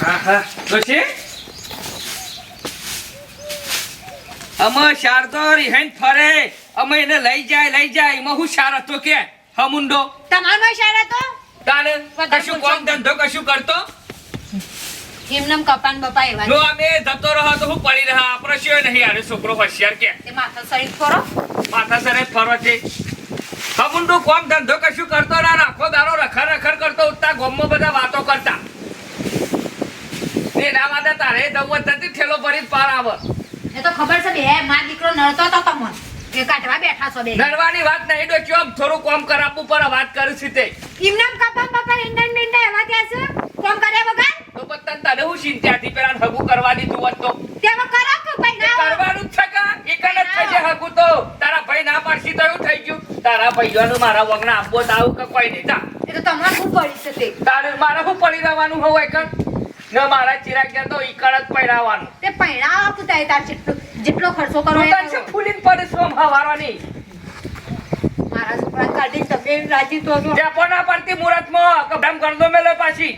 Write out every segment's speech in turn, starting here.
ડોશી અમે શારદો રિહાઈન ફરે. અમે એને લઈ જાય લઈ જાય. એમાં હું શાર હતો કે? હમુંડો તમારો ઈશારો તો તારે કશું બોલશો. ધંધો કશું કરતો? એમનેમ કપાન બપા એવા જો અમે જતો રહો તો હું પડી રહ્યા. આપણો શિયો નહીં આરે છોકરો હોશિયાર કે? માથા સહિત ફરો. માથા સરે ફરો છે. હમુંડો કોમ ધંધો કશું કરતો ના. રાખો દારો રખર રખર કરતો. ઉઠતા ગોમમાં બધા વાતો કરતા. એના માટે તારે દવત થતી ઠેલો ભરી પાર આવે. એ તો ખબર છે બે માર દીકરો નડતો તો તમોન એ કાઢવા બેઠા છો બે. નડવાની વાત નહીં ડોચ્યો આમ થોડું કોમ કરાવવું પર વાત કરું છું તે. ઇન્ડન એવા ત્યાં છે? કોમ કર્યા વગર? તો પછી તને હું ચિંતાથી પેલા હગું કરવા દીધું હોત તો? તેમાં કરો કે ભાઈ ના કરવાનું જ છે કા? એકન જ થશે હગું તો. તારા ભાઈ ના પાડશી તો એવું થઈ ગયું. તારા ભાઈઓનું મારા વગણા આપવો તાવ કે કોઈ નહીં. તા એ તો તમારે શું પડી છે તે? તારે મારે શું પડી રહેવાનું હોય કણ? ન મારા ચિરાગ તો ઈકણ જ પહેરાવાનું તે તાર જેટલો જેટલો ખર્ચો કરો તું એ તાર કરો. પડે સોમ હવારવાની મારા છોકરા કાઢીને તમે રાજી તો છો. જેપો ના પડતી મુહૂર્તમાં કબડામ કરદો મેલો પાછી.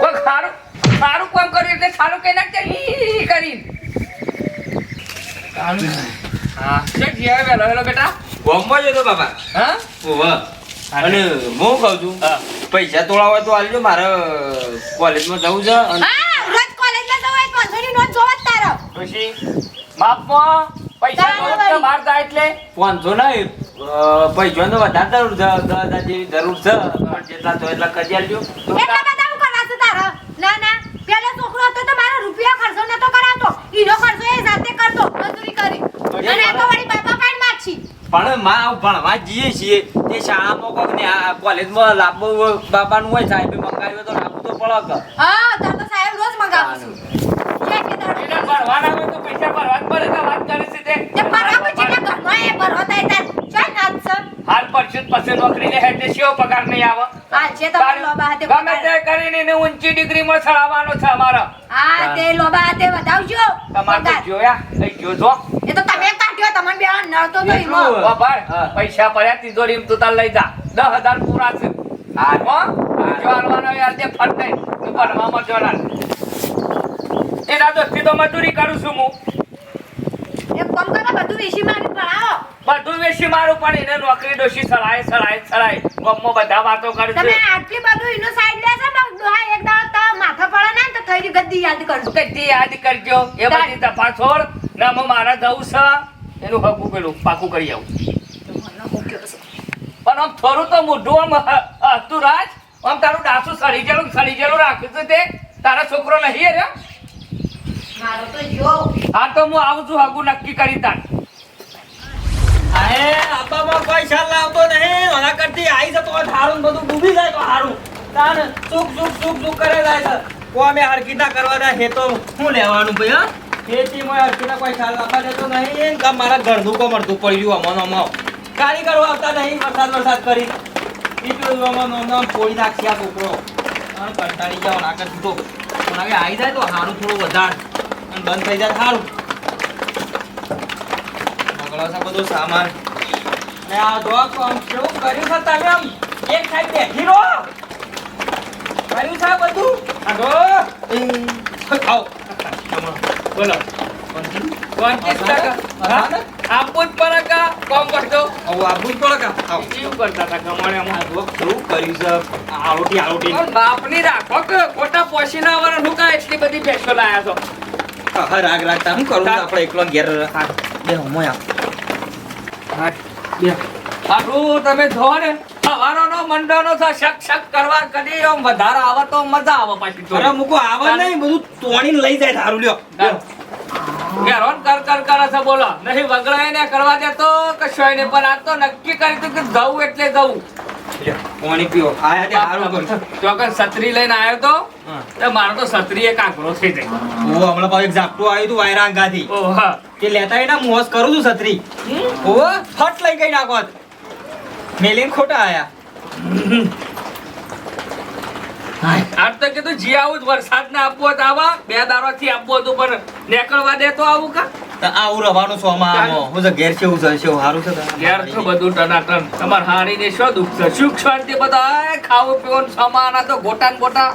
કોઈ ખારું સારું કામ કર્યું એટલે સારું કે કરીને. હા. છે જીયા વેલો વેલો બેટા. ગોમમાં જતો બાપા. હા? ઓવા અને હું કહું છું હા. પૈસા તોડા હોય તો આલજો મારે કોલેજમાં જવું છે હા રોજ કોલેજમાં જવાય પાંચસોની નોટ જોવા જ તારો. પછી માપમાં પૈસા તો. બહાર જાય એટલે? પાંચસો નહીં. પૈસાનો વધારે જરૂર છે દસ હજાર જેવી જરૂર છે. જેટલા તો એટલા કરી આલજો. એટલા બધા હું કરવા છું તારો? ના ના. પેલો છોકરો હતો તો મારો રૂપિયા ખર્ચો નતો કરાવતો. ઈનો ખર્ચો એ જાતે કરતો. મજૂરી કરી. અને આ તો વળી બાપા પાડ માછી પણ માં ભણવા જઈએ છીએ. તે શાળામાં કોક ને કોલેજમાં લાવવું બાપાનું હોય સાહેબે મંગાવ્યું તો લાવવું તો પડે હા તાર તો સાહેબ રોજ મંગાવું છું. એક કે દાડો. એને ભરવાના હોય તો પૈસા ભરવા પડે કે વાત કરે છે તે. તે પછી ના ઘરમાં એ ભરવા થાય તાર. ચાલ નાચ છે? હાલ પરસુત પછી નોકરી લે એટલે શિયો પગાર નહીં આવે. આ છે તો લોબા હાથે ગમે તે કરીને ઊંચી ડિગ્રીમાં ચડાવવાનો છે અમારો. હા તે લોબા હાથે વધાવજો તમારે જોયા કઈ જોજો. એ તો તમે કાઢ્યો તમને બે નડતો તો ઈમો. ઓ પૈસા પડ્યા તિજોરી તું તાર લઈ જા. દસ હજાર પૂરા છે. હા. હો? જો યાર તે ફટ નહીં તું ભણવામાં જોનાર એના દોસ્તી તો મજૂરી કરું છું હું. એક કામ કરો બધું વેચીમાં આવીને ભણાવો બધું વેચી મારું પણ એને નોકરી ડોશી સળાય સળાય સળાય. ગમમાં બધા વાતો કરે તમે આટલી બધું એનો સાઈડ લેશો પણ એક દાડો તો માથા પડે ને તો થઈ ગદ્દી યાદ કરજો. કદી યાદ કરજો. એ બધી તપાસ છોડ ને આમાં મારા જવું છે. એનું હકું પેલું પાકું કરી આવું. પણ આમ થોડું તો મોઢું આમ હતું રાજ. આમ તારું ડાસું સડી ગયેલું સડી ગયેલું રાખ્યું છે તે. તારા છોકરો નહીં રે મારો તો જો હા તો હું આવું છું હકું નક્કી કરી તાર. અરે આબામાં લાવતો નહીં. ઓલા કરતી આવી જતો હારું બધું ડૂબી જાય તો હારું. તાન સુક સુક સુખ સુક કરે જાય છે. કો અમે હરકીતા કરવા દે હે તો શું લેવાનું ભાઈ હા? ખેતીમાં હરકીતા કોઈ ખ્યાલ લાવવા દેતો નહીં. કે મારા ઘરનું કો મળતું પડ્યું અમો નમો કારીગરો આવતા નહીં, વરસાદ વરસાદ કરી. ઈ પેલું અમો નમો પોળી નાખી આ છોકરો. અને કંટાળી જાવ ના કરતી તો હારું થોડું વધારે. અને બંધ થઈ જાય સારું છે બધું સામાન. ને આ ડોગ આમ કર્યું છે તમે આમ? એક સાઈડ બેઠી બધું? આ ડો આવો. બોલો. પંચીસ ટકા. આપવું જ પડે કા કોમ કરતો આવો આપવું જ પડે કા આવો કરતા હતા? કમાણીમાં આ ડોગ કેવું કર્યું છે? આરોટી આરોટી. બાપની રાખો કે ખોટા પોસીના વાળા નું કાંઈ એટલી બધી ભેંસો લાયા છો. હા રાગ રાખતા શું કરું? આપણે એકલો ઘેર બે હમોય આપણું તમે જો ને સવારનો મંડળનો શક શક કરવા કદી આમ વધારે આવે તો મજા આવે પાછી અરે મૂકો આવે નહીં બધું તોડીને લઈ જાય સારું લ્યો. ઘેરોન કર કર કરે છે બોલો. નહીં વગડાય ને કરવા દેતો કશોય ને પણ આ તો નક્કી કરી તું કે જવું એટલે જવું. પાણી પીઓ. આયા તે કર્યું. ચોકન છત્રી લઈને આવ્યો તો. તો મારો તો છત્રી એક આંકડો થઈ જાય ઓ હમણાં પાછું એક ઝાપટું આવ્યું હતું વાયરાંગાથી. ઓ હા. કે લેતા એના મોસ કરું છું છત્રી. ઓ ફટ લઈ ગઈ નાખો મેલીન ખોટા આયા. આજ તો કીધું જી આવું જ વરસાદ ને આપવો તો આવા. બે દારો થી આપવું હતું પણ નીકળવા દે તો આવું કા? તો આવું રવાનું સોમાં આમો હું તો ઘેર છે હું જશે સારું છે ઘેર તો બધું ટનાટન. તમાર હાણી ને શું દુઃખ છે? સુખ શાંતિ બધા ખાવું પીવાનું સામાન આ તો ગોટા. ને ગોટા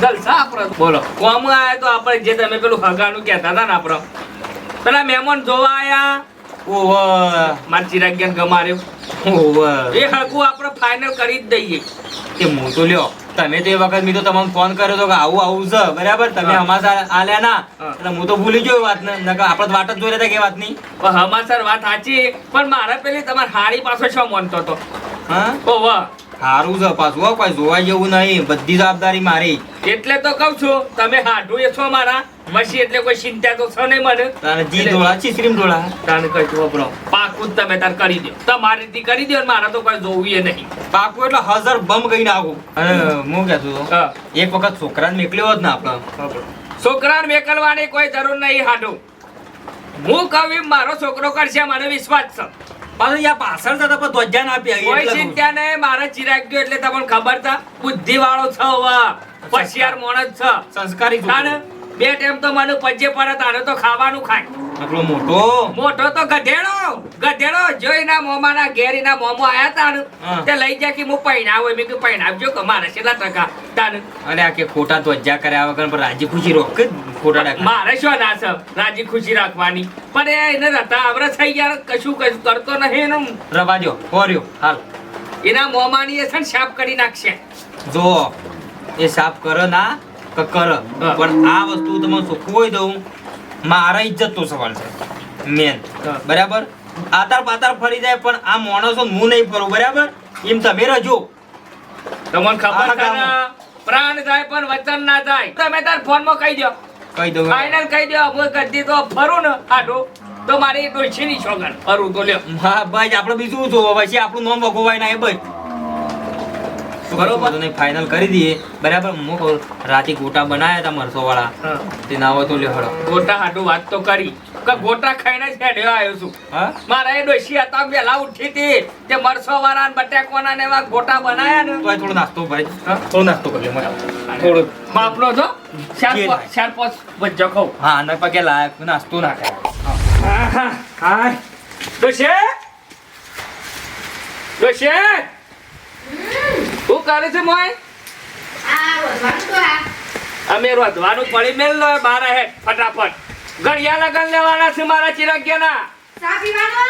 જલસા આપણો બોલો. કોમ આયા તો આપણે જે તમે પેલું હગાનું કહેતા હતા ને આપડે પેલા મહેમાન જોવા આયા. ઓહો માર ચિરાગ્યાન ગમાર્યો. ઓહો એ હગું આપણે ફાઇનલ કરી જ દઈએ. કે હું તો લ્યો તમે તે વખત મી તો તમને ફોન કર્યો તો કે આવું આવું છે બરાબર? તમે હા. અમારા આલ્યા ના એટલે હું તો ભૂલી ગયો વાત ને નકર આપણે તો વાટ જ જોઈ રહ્યા કે વાત નહીં પણ હમાસર વાત સાચી પણ મારા પેલી તમારી હાડી પાછો શું માનતો હતો? હા? ઓ વાહ. સારું છે પાછું હો, કોઈ જોવા જેવું નહીં. બધી જવાબદારી મારી. એટલે તો કહું છું તમે હાડું એ છો મારા મસી એટલે કોઈ ચિંતા તો છો નહીં મને. તારે જી ડોળા ચીસરીમ ડોળા. તાને કઈ બ્રો પાકું તમે તાર કરી દો. તમારી રીતે કરી દો મારે તો કોઈ જોવું એ નહીં. પાકું એટલે હજાર બમ ગઈ નાખું અને હું કે છું એક વખત છોકરાને મેકલ્યો જ ને આપણે. છોકરાને મેકલવાની કોઈ જરૂર નહીં હાડું. હું કહું એમ મારો છોકરો કરશે મને વિશ્વાસ છે. પાછું યા પાછળ જતા પણ ધ્વજાન આપી આવી કોઈ ચિંતા નહીં મારે ચિરાગ ગયો એટલે તમને ખબર તા બુદ્ધિ વાળો છે હવે. હોશિયાર માણસ છે. સંસ્કારી છોકરો. બે ટાઈમ તો મને પજે પડે તારે તો ખાવાનું ખાય. આટલો મોટો? મોટો તો ગધેડો ગધેડો. જોઈના મોમાના ઘેરીના મોમો આયા તા તે લઈ જા કે હું પૈણાવ હોય. મેં કીધું પૈણાવજો કે મારે છેલ્લા ટકા. તાને અને આ કે ખોટા ધ્વજા કર્યા વગર પણ રાજી ખુશી રોક ખોટા મારે શું ના છે રાજી ખુશી રાખવાની? પણ એ એને રતા આવરે થઈ ગયા કશું કશું કરતો નહીં એનું. રવા દ્યો હોર્યો હાલ. એના મોમાની એ છે ને સાફ કરી નાખશે. જો એ સાફ કરો ના કર. પણ આ વસ્તુ તમે હોય દઉં મારા ઇજ્જત તો સવાલ છે. મેન બરાબર? આતાર પાતાર ફરી જાય પણ આ માણસો હું નહીં ફરું બરાબર? એમ તમે રજો. તમને ખબર છે પ્રાણ જાય પણ વચન ના જાય. તમે તાર ફોનમાં કહી દો કહી દો ફાઇનલ કહી દો હું કદી તો ફરું ને આટો તો મારી ડોછી ની છોગન ફરું તો લ્યો. હા ભાઈ આપણે બીજું શું પછી આપણું નામ વગોવાય ના એ ભાઈ બરોબર. બરોબર ફાઇનલ કરી દઈએ. બરાબર હું કહું રાતે ગોટા બનાયા હતા મરસો વાળા. તે નાવો તો લે હળો. ગોટા હાટુ વાત તો કરી. કે ગોટા ખાઈને જ હેડ્યો આવ્યો છું. હા? મારા એ ડોશી હતા પેલા ઉઠી હતી. તે મરસો વાળા બટાકોના ને એવા ગોટા બનાયા ને. તો થોડો નાસ્તો ભાઈ હા? થોડો નાસ્તો કરી લે થોડો માપનો છો? ચાર ચાર પાંચ વજ્જો ખાઉં હા અને પગે લાયક નાસ્તો ના ખાય. હા ડોશી? ડોશી? કરે છે મોય? આ વધવાનું તો આ. અમે રોધવાનું પડી મેલ લો બાર હેઠ ફટાફટ. ઘડિયા લગન લેવાના છે મારા ચિરગ્યાના. ચા પીવાનો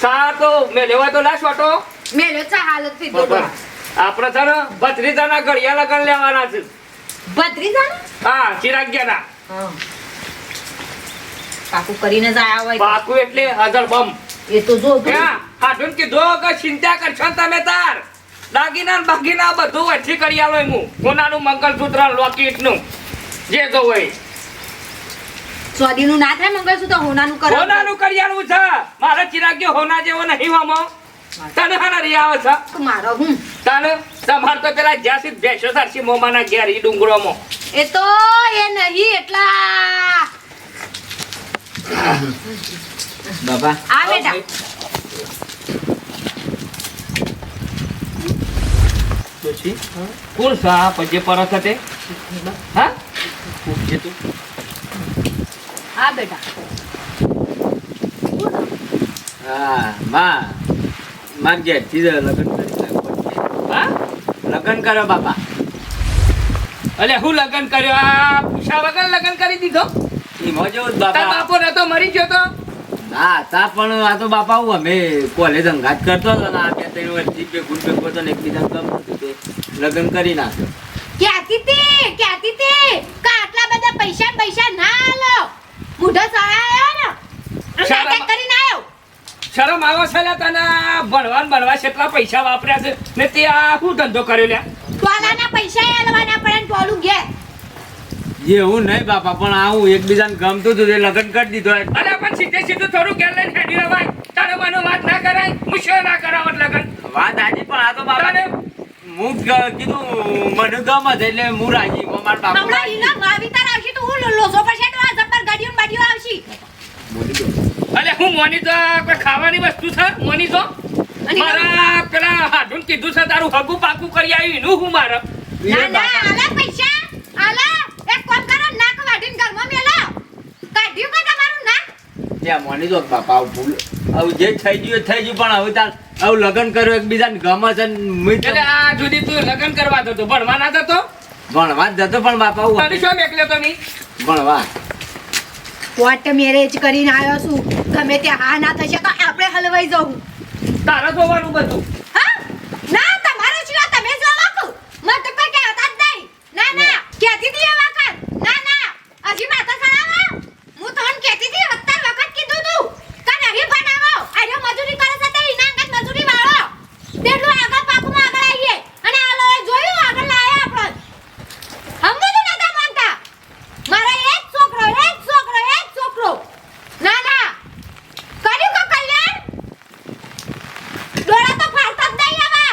સા તો મેં લેવા તો લાશ વાટો. મેલો ચા હાલત પીધો તો આપણે છે ને ભત્રીજાના ઘડિયા લગન લેવાના છે. ભત્રીજાને? હા ચિરાગ્યાના. હા. કાકુ કરીને જ આયા હોય પાકું એટલે હાજર બમ. એ તો જો તું. ક્યાં કે કીધું કે ચિંતા કરશો તમે તાર. દાગીના બાગીના બધું વચ્ચે કરી આલો હું કોનાનું મંગલસૂત્ર લોકેટનું જે તો હોય. સ્વાદીનું ના થાય મંગળસૂત્ર હોનાનું કરો હોનાનું કરી આલવું છે. મારા ચિરાગ્યો હોના જેવો નહીં હોમો. તને હાના રી આવે છે. મારો હું? તને તમાર તો પેલા જ્યાંથી બેસો સારસી મોમાના ઘેર ઈ ડુંગરોમાં એ તો એ નહીં એટલા. બાબા. આ બેટા. કોણ સા પજે પરત હતે હા? પૂછજે તું. હા બેટા. હા માં. માર જે જ લગ્ન કરી. હા? લગ્ન કરો બાપા. અલે હું લગન કર્યો? આ પૂછા વગર લગન કરી દીધો? એ મજો બાપા. તાર બાપા બાપો નતો મરી ગયો તો? ના તા પણ આ તો બાપા હું અમે કોલેજ અંગાત કરતો હતો આ બે ત્રણ વર્ષથી ભેગું ને ભેગું ને એકબીજા ગમ તે લગ્ન કરી નાખ્યો ક્યાંથી તે? ક્યાંથી તે? કા આટલા બધા પૈસા પૈસા ના આલો? મૂઢો સળાયો ને શરમ કરીને આયો શરમ આવો છે લે તને ભણવાન ભણવા કેટલા પૈસા વાપર્યા છે ને તે આ શું ધંધો કર્યો લ્યા ટોલાના પૈસા આલવાના પડે ને ટોલું ઘેર. એવું નહીં બાપા પણ આવું એકબીજાને ગમતું હતું તે લગ્ન કરી દીધો. અરે પણ સીધે સીધું થોડું ઘેર લઈને હેડી રવાય. તારે મને વાત ના કરાય? મુશ્કેલ ના કરાવ લગ્ન વાત આજે પણ આ તો બાપા તારે? હું કીધું મને ગમે છે એટલે હું રાજી મારા બાપા હમણાં લીલા વાવીતર આવશે તો હું લોસો પડશે તો આ જબર ગાડીઓ બાડીઓ આવશે. અલે હું મોની તો કોઈ ખાવાની વસ્તુ છે? મોની તો મારા પેલા હાડું કીધું છે તારું હગું પાકું કરી આવ્યું એનું હું મારા ના ના આલા પૈસા આલા. એક કામ કરો નાક વાઢીને ઘરમાં મેલો કાઢ્યું કે તમારું નાક? ત્યાં માની દો બાપા આવું ભૂલ આવું જે થઈ ગયું થઈ ગયું પણ હવે તાર આવું લગ્ન કર્યું એકબીજાને ગમે છે ને મેં તો- એટલે આ જુદી તું લગ્ન કરવા જતો ભણવા ના જતો? ભણવા જ જતો પણ બાપા હું તને શું મેકલ્યો તમે ભણવા. કોર્ટ મેરેજ કરીને આવ્યો છું. ગમે ત્યાં હા ના થશે તો આપણે હલવાઈ જવું. તારા જોવાનું બધું હા ના તમારે શું આ તમે જવા કહું મને તો કોઈ કહેતા જ નહીં ના ના કહેતી હતી એ વખત ના ના હજી માથા ખરાવા હું તમને કહેતી હતી સત્તર વખત કીધું તું કે નહીં બનાવો અરે મજૂરી કરે છે તે એના અંગત મજૂરી વાળો તેટલું આગળ પાકુમાં આગળ આવીએ અને આ લોએ જોયું આગળ લાયા આપણે સમજો તો નતા માનતા મારે એક છોકરો એક છોકરો એક છોકરો ના ના કર્યું કે કલ્યાણ ડોળા તો ફાડતા જ નહીં હવે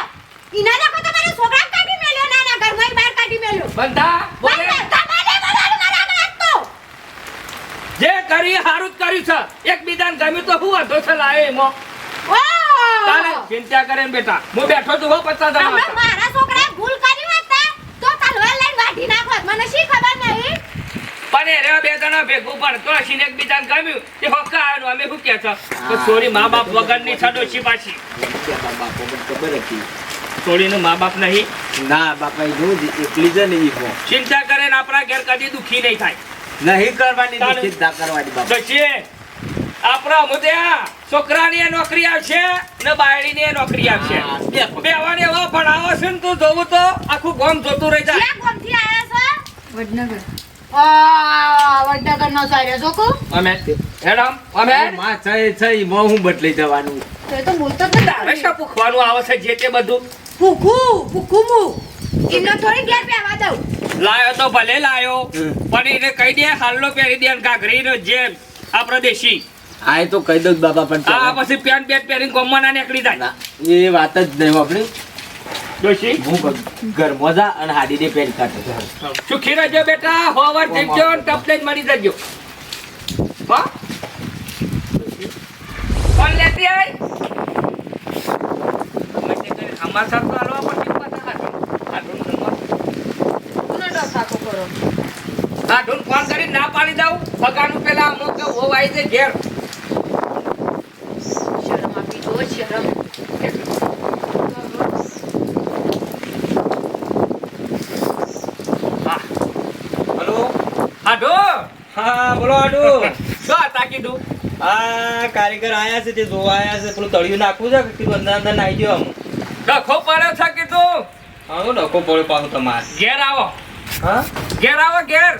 ઈના દેખો તો મારા છોકરા કાઢી મેલ્યો ના ના ઘરમાં બહાર કાઢી મેલ્યો બંધા બોલે પણ તમારે બોલાવવાનું મારા આગળ આપતો. જે કરી હારું જ કર્યું છે. એકબીજાને ગમ્યું તો હું વાંધો છે લાવે એમાં? તારે ચિંતા કરે ને બેટા. હું બેઠો છું હો પચાસ મારા છોકરાએ ભૂલ કરી હોત તો તલવાર લઈને વાઢી નાખો. મને શી ખબર નહીં? પણ એ રહ્યા બે જણા ભેગું પણ તો હસીને એકબીજાને ગમ્યું. તે હોકા આવ્યો અમે શું કે છો? તો છોરી મા બાપ વગરની છે ડોશી પાછી. બાપા ખબર હતી સોરીનું મા બાપ નહીં. ના બાપા એ જો એકલી જ નહીં ચિંતા કરે ને આપણા ઘેર કદી દુખી નહીં થાય. નહીં કરવાની નિશ્ચિતતા કરવાની બાપા ડોશી આપણા મુદ્દા છોકરાની નોકરી આવશે ને બાયડીની નોકરી આવશે. બેવાને એવા ભણાવો છે ને તું જોવું તો આખું ગામ જોતું રહી જાય ક્યાં ગામથી આવ્યા છો? વડનગર સાર્યો. અમે હેડમ અમે માં છે છે ઈ હું બદલી જવાનું તો એ તો બોલતો જ તારે શું પૂછવાનું આવે છે જે તે બધું ભૂખું, ભૂખું મું. એમને થોડી દઉં. લાયો તો ભલે લાયો પણ એને કહી દે હાલનો પહેરી દે ઘાઘરીનો જેમ આપણો દેશી આ તો કહી દઉં બાપા પણ આ પછી પેન્ટ બેટ પહેરીને ગોમમાં ના નીકળી જાય. એ વાત જ નહીં આપણી હું ઘરમાં જા અને પેન કાઢો. સુખી રહેજો બેટા? હોવર જીતજો ને ટપલે જ જજો. હા? કોણ લેતી કરીને અમાર સાથ તો હાલવા પડશે પાછા હાથું. હાથું જમવા. ડોસાકો કરો? હાથું ફોન કરીને ના પાડી દઉં. પગારનું પેલા અમુક કે હોવ આવી જાય ઘેર. શરમ આપી દો, શરમ. હા. હલો? હાડો? હા બોલો આડુ શું હતા કીધું આ કારીગર આયા છે તે જોવા આયા છે. પેલું તળિયું નાખવું છે કે અંદર અંદર નાઈ ગયો આમ? ડખો પડ્યો છે કીધું. હું ડખો પડ્યો પાછો તમારે. ઘેર આવો. હા? ઘેર આવો ઘેર.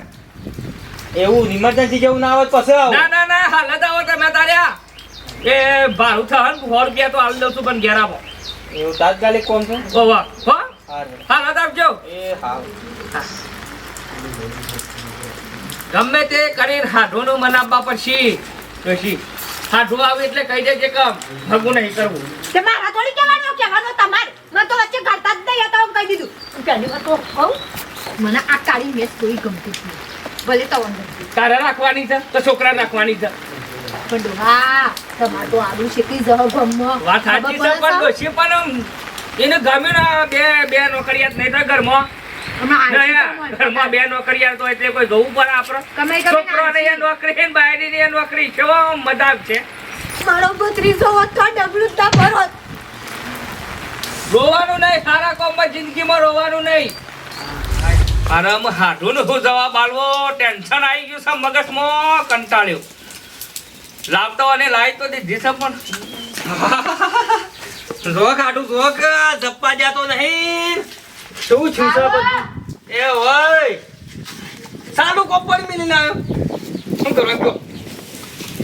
એવું ઇમરજન્સી જેવું ના આવે પછી આવો. ના ના ના હાલત આવો તમે તાર્યા એ ભાડું થવાનું સો રૂપિયા તો આલી દઉં છું પણ ઘેર આવો. એવું તાત્કાલિક કોણ છે? ઓવા હો? હારું. હાલ આવજો. એ હા. ગમે તે કરીને હાડુનું મનાવવા પછી પછી હાડું આવે એટલે કહી દેજે કે ભગું નહીં કરવું. તે મારા થોડી કહેવાનું, કહેવાનું તમારે. મને તો વચ્ચે ગાળતા જ નહીં હતા, હું કહી દીધું. પહેલી વાત તો કહું, મને આ કાળી મેચ કોઈ ગમતી જ નહીં. ભલે તો વાંધો નહીં. તારે રાખવાની છે તો છોકરા રાખવાની છે પણ ડોહા, તમારે તો આડું શેકી જહ ગમમાં. વાત સાચી છે પણ ડોશી પણ એને ગમે ને બે બે નોકરિયાત નહીં તો ઘરમાં હમણાં ના, આડું યાર, તો ઘરમાં બે નોકરિયાત હોય એટલે કોઈ જોવું પડે આપણે કમાઈ કમાઈને છોકરોને એ આવશે. નોકરી ને બાયડીની એ નોકરી કેવો મજા છે મારો ભત્રીજો હોત ડબલું જ ના ભરોત. રોવાનું નહીં સારા કોમમાં જિંદગીમાં રોવાનું નહીં અરે આમ ને નું જવાબ આલવો. ટેન્શન આવી ગયું છે મગજમાં કંટાળ્યો. લાવતો અને લાવી તો દીધી છે પણ. રોક આડું રોક. ધપ્પા જાતો નહીં. શું છું છે બધું? એ હોય સારું કોપર મિલી આવ્યો. શું કરવા ગયો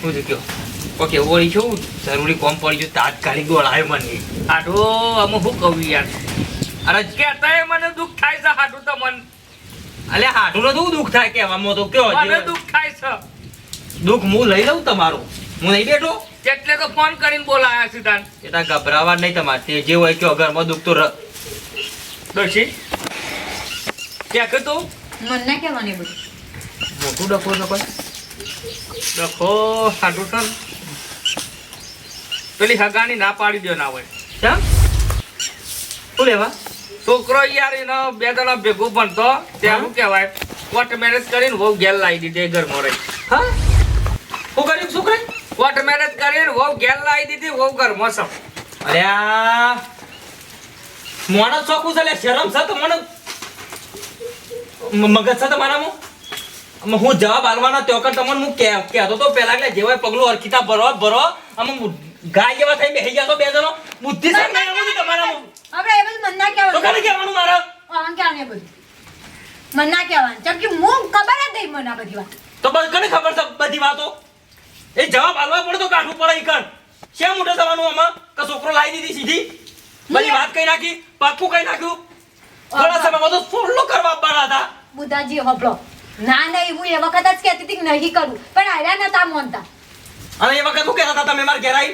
શું કયો ઓકે ઓળી છું જરૂરી કોમ પડી ગયું તાત્કાલિક બોલાય મને. હાડો અમે શું કહું યાર. અરે કહેતાય મને દુઃખ થાય છે હાડું તો મન. અલે હાડું નું દુઃખ થાય કેવામાં તો કયો મને દુઃખ થાય છે. દુઃખ હું લઈ લઉં તમારું? હું નહીં બેઠો? એટલે તો ફોન કરીને બોલાયા સિદ્ધાંત એટલા ગભરાવા નહીં તમારે. તે જે હોય કયો ઘરમાં દુઃખ તો દોશી ક્યાં કે મને ના કહેવાની બધું. મોટું ડખો છે કોઈ? ડખો સાટું છે પેલી હગાની ના પાડી દો ના હોય. કેમ? શું લેવા? છોકરો યાર એનો બે દાડા ભેગું ભણતો ત્યાં શું કહેવાય? કોર્ટ મેરેજ કરીને વહુ ઘેર લાવી દીધી ઘર ઘરમાં રહી. હા? શું કર્યું? શું કર્યું? કોર્ટ મેરેજ કરીને વહુ ઘેર લાવી દીધી વહુ ઘરમાં સમ. અરે આ ચોખ્ખું છે એટલે શરમ છે તો મને મગજ છે તમારામાં હું જવાબ આલવાનો ત્યો કર તમને હું કહેતો તો પેલા એટલે જેવાય પગલું અર્કિતા ભરો ભરો આમાં ગાય જેવા થઈ બેસી ગયા તો બે જણો? બુદ્ધિ નહીં એવું નહીં તમારામાં આપણે એ બધું મન્ના ના તો કહેવાનું ખાલી કહેવાનું મારે. આમ ક્યાં ને બધું. મન્ના કેવાનું કહેવાનું. ચમ કે હું ખબર જ નહીં મને આ બધી વાત. તો બસ કને ખબર છે બધી વાતો? એ જવાબ આલવા પડે તો કાઠું પડે કર શેમ મોટે થવાનું આમાં? કે છોકરો લાવી દીધી સીધી? બધી વાત કઈ નાખી? પાકું કઈ નાખ્યું? થોડા સમયમાં તો સોલ્લો કરવા આપવાના હતા. બુધાજી હોબળો ના નહીં હું એ વખત જ કહેતી હતી કે નહીં કરું. પણ આવ્યા નતા મોનતા. અને એ વખત શું કહેતા હતા તમે મારા ઘેર આઈ?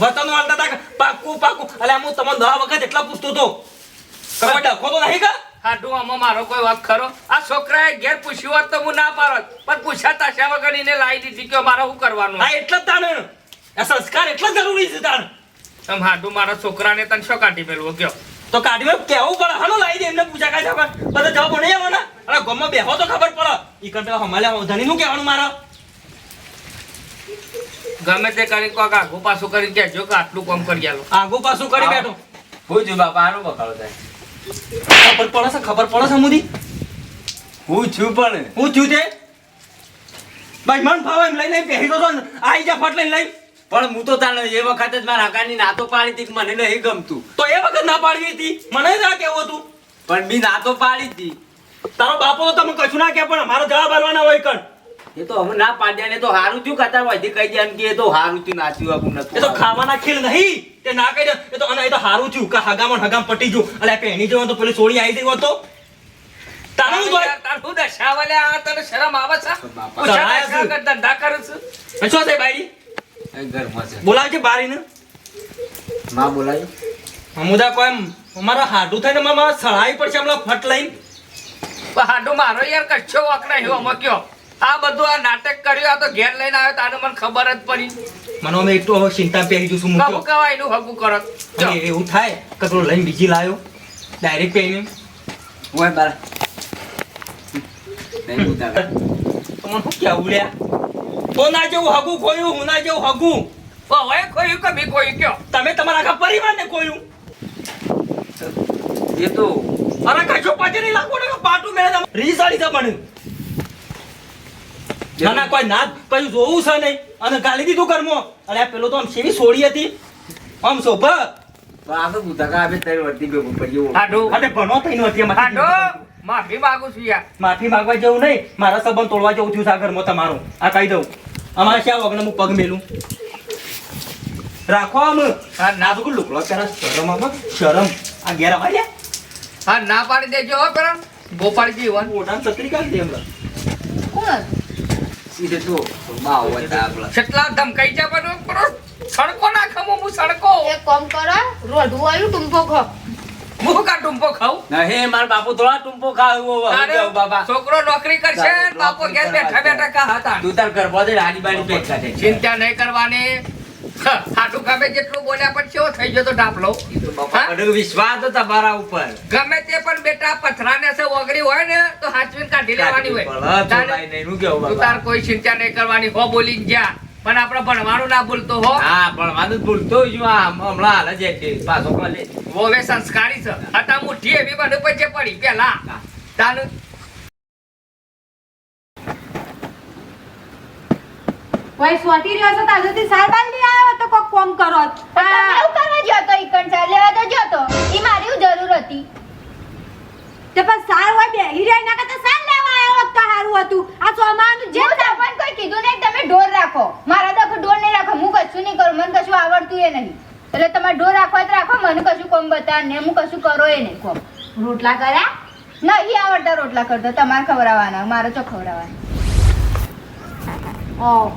વતન વાળતા હતા પાકું પાક્કું એટલે હું તમને દહ વખત એટલા પૂછતો હતો. તમે ડખો તો નહીં કા? હાડું આમાં મારો કોઈ વાક ખરો? આ છોકરાએ ઘેર પૂછ્યું હોત તો હું ના પાડત. પણ પૂછ્યા તાશા વગર એને લાવી દીધી કે મારે શું કરવાનું? હા એટલે જ તાણ. આ સંસ્કાર એટલો જરૂરી છે તાણ. તમે હાડું મારા છોકરાને તને શું કાઢી મેળવો? કયો તો કાઢી મેં કેવું પડે? હાલો લાવી દે એમને પૂછા કાઢ્યા પણ બધા જવાબ નહીં આવવાના અરે ગમમાં બેહો તો ખબર પડે. ઈ કરતા હમાલ્યા ધણીનું કહેવાનું મારે? ગમે તે કરી કોક આગુ પાછું કરી કહેજો કે આટલું કામ કરી આલો. આગુ પાછું કરી બેઠો. હું છું બાપા આનો બકાળો થાય. ખબર પડે છે ખબર પડે છે મુદી? હું છું પણ. હું છું તે? ભાઈ મન ભાવ એમ લઈ લઈ પહેરી તો ને આઈ જા ફટ લઈ લઈ. પણ હું તો તાણે એ વખત જ મારા કાની નાતો પાડી હતી મને નહીં ગમતું. તો એ વખત ના પાડવી હતી? મને ના કેવું હતું? પણ બી નાતો પાડી હતી. તારો બાપો તો તમે કશું ના કે પણ મારો જવાબ આલવાના હોય કણ. એ તો અમે ના પાડ્યા ને તો હારું થયું કતાર હોય કહી દે કે એ તો હારું થયું નાચ્યું આપણું એ તો ખાવાના ખેલ નહીં. તે ના કહી દે. એ તો અને એ તો હારું થયું કે હગામાં હગામ પટી ગયું. અલે પહેણી જવાનું તો પેલી સોળી આવી ગઈ તો. તારું શું તારું દશા વાલે આ તને શરમ આવે છે? બાપા. ઓછા દશા કરું છું? શું છે બાઈ? ઘરમાં છે. બોલાવજે બારીને. માં બોલાય. અમુદા કોઈ અમારા હાડું થઈને મારા સળાઈ પડશે હમણાં ફટ લઈને. પણ હાડું મારો યાર કચ્છો વાક નહીં આમાં કયો? આ બધું આ નાટક કર્યું આ તો ઘેર લઈને આવ્યો તારું મને ખબર જ પડી. મને અમે એટલું હવે ચિંતા પહેરી જશું કબુ મૂક્યો. કવાય એનું હગું કરો. એવું થાય કે પેલો લઈને બીજી લાવ્યો ડાયરેક્ટ પહેરીને. હોય બારા નહીં ઉતાર. તો મને શું કહેવું લ્યા તો ના જેવું હગું ખોયું હું ના જેવું હગું. હવે ખોયું કે બી ખોયું કયો? તમે તમારા આખા પરિવારને ખોયું. એ તો અરે કશું પછી નહીં લાગવું ને પાટું મેળે રીસાડી દે પણ ના ના કોઈ ના કયું જોવું છે નહીં. અને ગાલી દીધું કરમો અરે આ પેલો તો આમ સેવી સોડી હતી. આમ શોભ. તો આ તો બુધાકા આપે તારી વર્તી ભેગું પડ્યું હાડું. અને ભણો થઈને હતી હાડો. માફી માંગુ છું યાર. માફી માંગવા જેવું નહીં. મારા સંબંધ તોડવા જેવું થયું છે આ ઘરમાં તમારું. આ કહી દઉં. અમારે શા વગર હું પગ મેલું. રાખો આમ. હા ના તો લુકડો પહેલા શરમ આમ શરમ. આ ઘેર આવ્યા હા ના પાડી દેજો પેલા. ગોપાલજી વન. મોઢા છત્રી કાઢી દે હમણાં. કોણ? સીધે તો માં હોય આપલા કેટલા ધમકાઈ જા પણ સડકો ના ખમો હું સડકો. એક કામ કરો રોઢું આવ્યું ટુંપો ખો હું કા ટુંપો ખાઉં? નહીં માર બાપુ થોડા ટુંપો ખાવ બાબા. છોકરો નોકરી કરશે બાપુ ઘેર બેઠા બેઠા કા હતા તું તાર ઘર પોતે હાડી બાડી પેક કાઢે ચિંતા નહીં કરવાની. હાટું ગમે જેટલું બોલ્યા પણ કેવો થઈ ગયો તો ડાપલો વિશ્વાસ તમારા ઉપર. ગમે તે પણ બેટા પથરાને છે ઓગળી હોય ને તો હાચવીને કાઢી લેવાની હોય. ભલા તો તારે- ભાઈ નહીં, હું કેવું તું બાપા? તાર કોઈ ચિંતા નહીં કરવાની હો બોલીને જા. પણ આપણે ભણવાનું ના ભૂલતો હો. હા પણ જ ભૂલતો જ હમણાં હાલ જ એક પાછો કોલે હવે સંસ્કારી છે. હતા મુઠ્ઠી એવી પછી પડી પેલા. તાનું ભાઈ સોટી રહ્યો છો તાજેથી સારવાર લઈ આવ્યો તો કોક કોમ કરો. તમે એવું કરવા ગયો તો ઈકણ ચાર લેવા તો ગયો તો ઈ મારી જરૂર હતી. તે પણ સાર હોય બેહી રહ્યા ના કરતા સાર લેવા આવ્યો તો સારું હતું. આ સોમાન જે પણ કોઈ કીધું નહીં તમે ઢોર રાખો. મારા તો ઢોર નહીં રાખો હું કશું નહીં કરું મને કશું આવડતું એ નહીં. એટલે તમારે ઢોર રાખો હોય તો રાખો મને કશું કોમ બતા ને હું કશું કરો એ નહીં કોમ. રોટલા કર્યા? નહીં આવડતા રોટલા કરતા તમારે ખવડાવવાના મારે ચો ખવડાવવાના. ઓહો.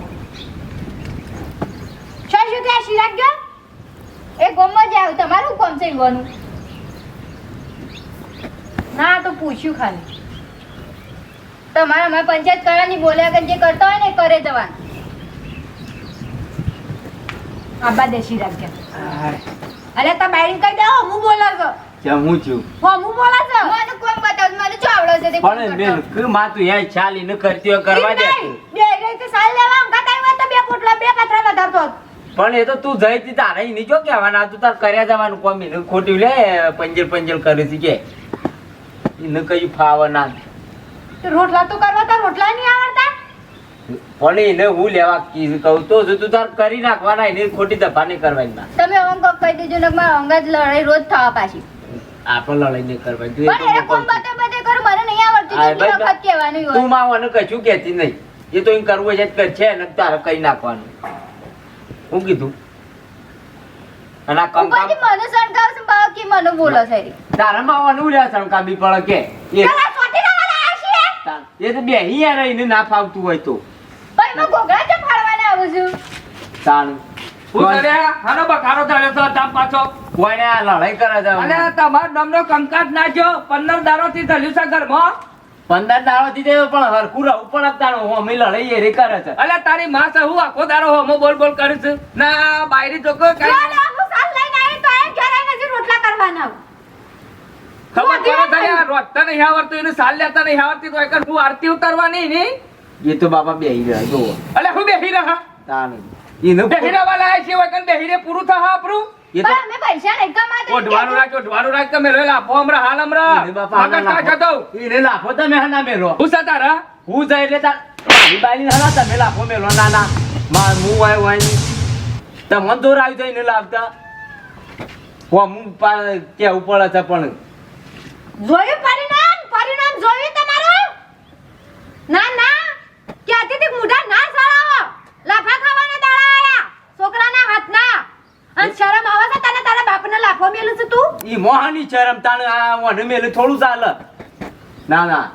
શું ત્યાં શિરાક ગયો એ ગોમમાં જ આવ્યું. તમારું કોમ છે ગોનું ના તો પૂછ્યું ખાલી. તમારે અમારે પંચાયત કરવાની બોલ્યા કે જે કરતા હોય ને કરે જવાનું. આબા દેશી રાખ્યા અરે તો બાઈન કહી દે હું બોલો છો કેમ હું છું? હો હું બોલો છો મને કોમ બતાવ મને આવડે છે પણ. બેન કે માં તું યાર ચાલી ન કરતી હોય કરવા દે બે રે તો સાલ લેવા આમ કાતા આવ્યા તો બે પોટલા બે કતરા વધારતો હતો. પણ એ તો તું જઈ તી તારે નહીં જો કહેવાના. તું તાર કર્યા જવાનું કોમ એને ખોટ્યું લે પંજર પંજર કરે છે કે. એને કયું ફાવ ના રોટલા તો કરવા તાર રોટલા નહીં આવડતા? પણ એને હું લેવા કીધું કહું તો જો તું તાર કરી નાખવાના એને ખોટી દફા નહીં કરવાની ના તમે કોક કહી દેજો ને મારા અંગત લડાઈ રોજ થવા પાછી. આપણે લડાઈ નહીં કરવાની તું એ પણ કોમ. બતે બતે મને નહીં આવડતું તું વખત કહેવાનું તું હોય. કશું કહેતી નહીં. એ તો એમ કરવું છે તો છે ને તારે કઈ નાખવાનું. હું કીધું? અને આ મને બોલો છે તારા માવાનું લે પડે કે? એ એ તો બેહી યાર એને ના ફાવતું હોય તો. પણ હું ફાડવાના આવું છું? તાણ. કોઈને લડાઈ કરે છે? અને તમારો નામનો કંકાસ નાખ્યો પંદર દારો થી થયું છે ઘરમાં. પંદર દાડો થી પણ હરખું રહું પણ અત્યારે હું અમે લડાઈ એ કરે છે. અલ્યા તારી માં છે હું આખો દાડો હોમો બોલ બોલ કરીશ ના બાયરી તો કોઈ કઈ રોટલા કરવાના ખબર પડે તને રોટતા નહીં આવડતું એને સાલ લેતા નહીં આવડતી તો એક હું આરતી ઉતારવાની ની? એ તો બાપા બેહી રહ્યા જો અલે હું બેહી રહ્યા? તાણ એનું બેહી રહેવા લાયા છે વગર બેહી રે પૂરું થા આપણું? એ તો પણ અમે પૈસા નહીં કમાતા ઓઢવાનું રાખ ઓઢવાનું રાખ કે મેલો લાફો હમણાં હાલ બાપા મગજ આના ના લાફો- જતો. એને લાફો તમે હા ના મેલો. હું છે તારા? હું જાય એટલે તાર મારી બાઈની હલા તમે લાફો મેલો ના ના. માં હું વાય વાય તમને દોર આવી જાય ને લાવતા. હું પા- કેવું પડે છે પણ. જોયું પરિણામ? પરિણામ જોયું તમારું? ના ના. ક્યાંથી મુઢા ના સળાવો લાફા ખાવાના દાડા આયા છોકરાના હાથના. અને શરમ આવે છે તને તારા બાપને લાફો મેલું છે તું? ઈ મોહાની શરમ તાણ આ મને મેલે થોડું ચાલે ના ના.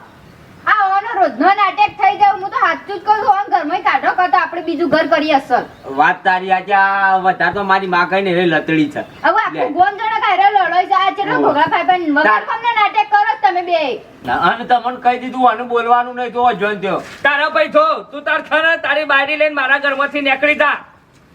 આ ઓનો રોજનો નાટક થઈ જાવ હું તો સાચું જ કહું છું ઓન ઘરમાં કાઢો કાં તો આપણે બીજું ઘર કરીએ અસલ. વાત તારી આજે આ વધારે તો મારી માં કઈ ને લતડી છે. હવે. આખું ગોમ જણા કાયરો લડોય છે. આ ચેટલો. ભોગા પણ વગર તમને નાટક કરો તમે બે? ના, અને તમને કહી દીધું આનું બોલવાનું નહીં તો જોન થયો તારા ભાઈ થો તું તાર ખરા તારી બારી લઈને મારા ઘરમાંથી નીકળી જા.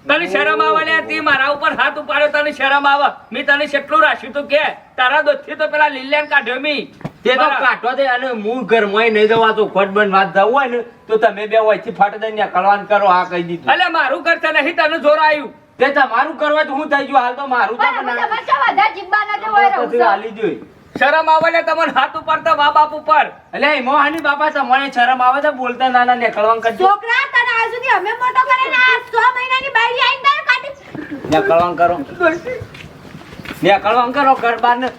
તને શરમ આવે તે મારા ઉપર હાથ ઉપાડ્યો તને શરમ આવે? મેં તને કેટલું રાખ્યું તું કે? તારા દોસ્તી તો પેલા લીલિયાન કાઢ્યો મી. તે તો કાઢો દે અને હું ઘરમાં નહીં જવા તો ખોટ વાત જવું હોય ને તો તમે બે વચ્ચે દઈ ને કલવાન કરો આ કહી દીધું. એટલે મારું કરતા નહીં તને જોર આવ્યું તે તમારું કરવા તો હું થઈ ગયું હાલ તો મારું તો જીબ્બાના તો હોય રહું હાલી જોઈ. શરમ આવે લે તમને હાથ ઉપાડતા મા બાપ ઉપર. એટલે મોહાની બાપા તમને શરમ આવે છે બોલતા નાના નીકળવાનું કરજો. છોકરા તને આજ સુધી અમે મોટો કરીને આ 6 મહિનાની બાયરી આઈને તારે કાઢી. નીકળવાનું કરો. નીકળવાનું કરો ઘર બહાર ને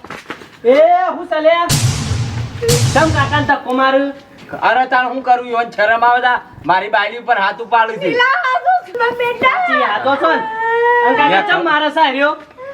એ હું ચાલ્યા તમ કાકા ને ધક્કો મારું અરે તાણ હું કરું યોન શરમ આવે તા મારી બાયડી ઉપર હાથ ઉપાડું છે. બેટા સાચી યાદો છો ને? કાકા ચમ મારા સાર્યો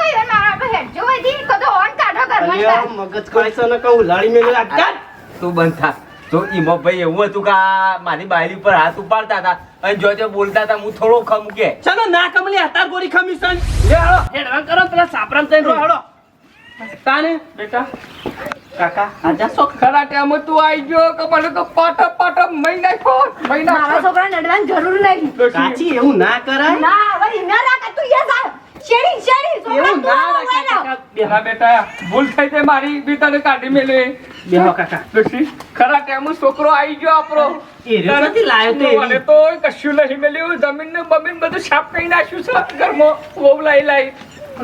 પણ એમને હું કહ્યું મારા પર હેડ જો વધી કદો ઓન કાઢો ઘરમાં અલ્યા, મગજ ખાય છે કહું લાડી મેલે આ તું બંધ થા. તો ઈમો ભાઈ એવું હતું કે મારી બાયડી ઉપર હાથ ઉપાડતા હતા અને જો જો બોલતા હતા હું થોડો ખમકે ચલો ના કમલી હતાર ગોરી ખમીશન લે હાલો. હેડવાન કરો પેલા સાપરામ થઈને રો હાલો તાને? બેટા. કાકા? આજા શોખ ખરા ટાઈમ તું આવી ગયો કે મને તો પાટપ પાટપ મહી નાખો મહી મારા છોકરાને અડવાની જરૂર નહીં. સાચી એવું ના કરાય? ના હવે ના રાખે તું યે જા. શેડી શેરી એવું ના રાખે કાકા. બેહો બેટા ભૂલ થઈ તે મારી. બેટાને કાઢી મેલે. બેહો કાકા. ડોશી ખરા ટાઈમ છોકરો આવી ગયો આપણો? એ નથી લાયો તો મને તો કશું નહીં મળ્યું જમીન ને બમીન બધું સાફ કરી નાખ્યું છે ઘરમાં. વહુ લાઈ લાઈ.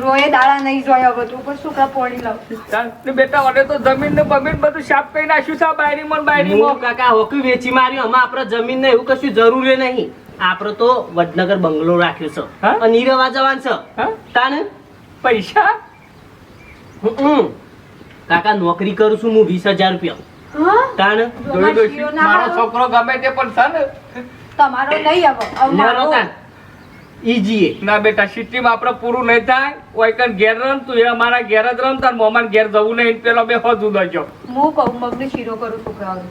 રોએ દાડા નહીં જોયો હવે પણ છોકરા પોડી લાવ ને બેટા મને તો જમીન ને બમીન બધું સાફ કરી નાખ્યું છે આ બાયરીમાં ને બાયરીમાં કાકા હોકી વેચી માર્યું. આમાં આપણે જમીન ને એવું કશું જરૂરી નહીં. આપણે તો વડનગર બંગલો રાખ્યો છે. હા? અને ઈ જવાનું છે. હા? તાને? પૈસા? હમ. કાકા નોકરી કરું છું હું વીસ હજાર રૂપિયા. હા? તાને? જોઈ દોશી મારો છોકરો ગમે તે પણ છે ને. તમારો નહીં હવે હવે મારો. તાન ઈજીએ ના બેટા સિટીમાં આપણે પૂરું નહીં થાય. કન ઘેર રમ તું એ મારા ઘેર જ રમ તાર મોમાન ઘેર જવું નહીં. પેલો બે હજુ જો. હું કહું મગની શીરો કરું છોકરાઓને.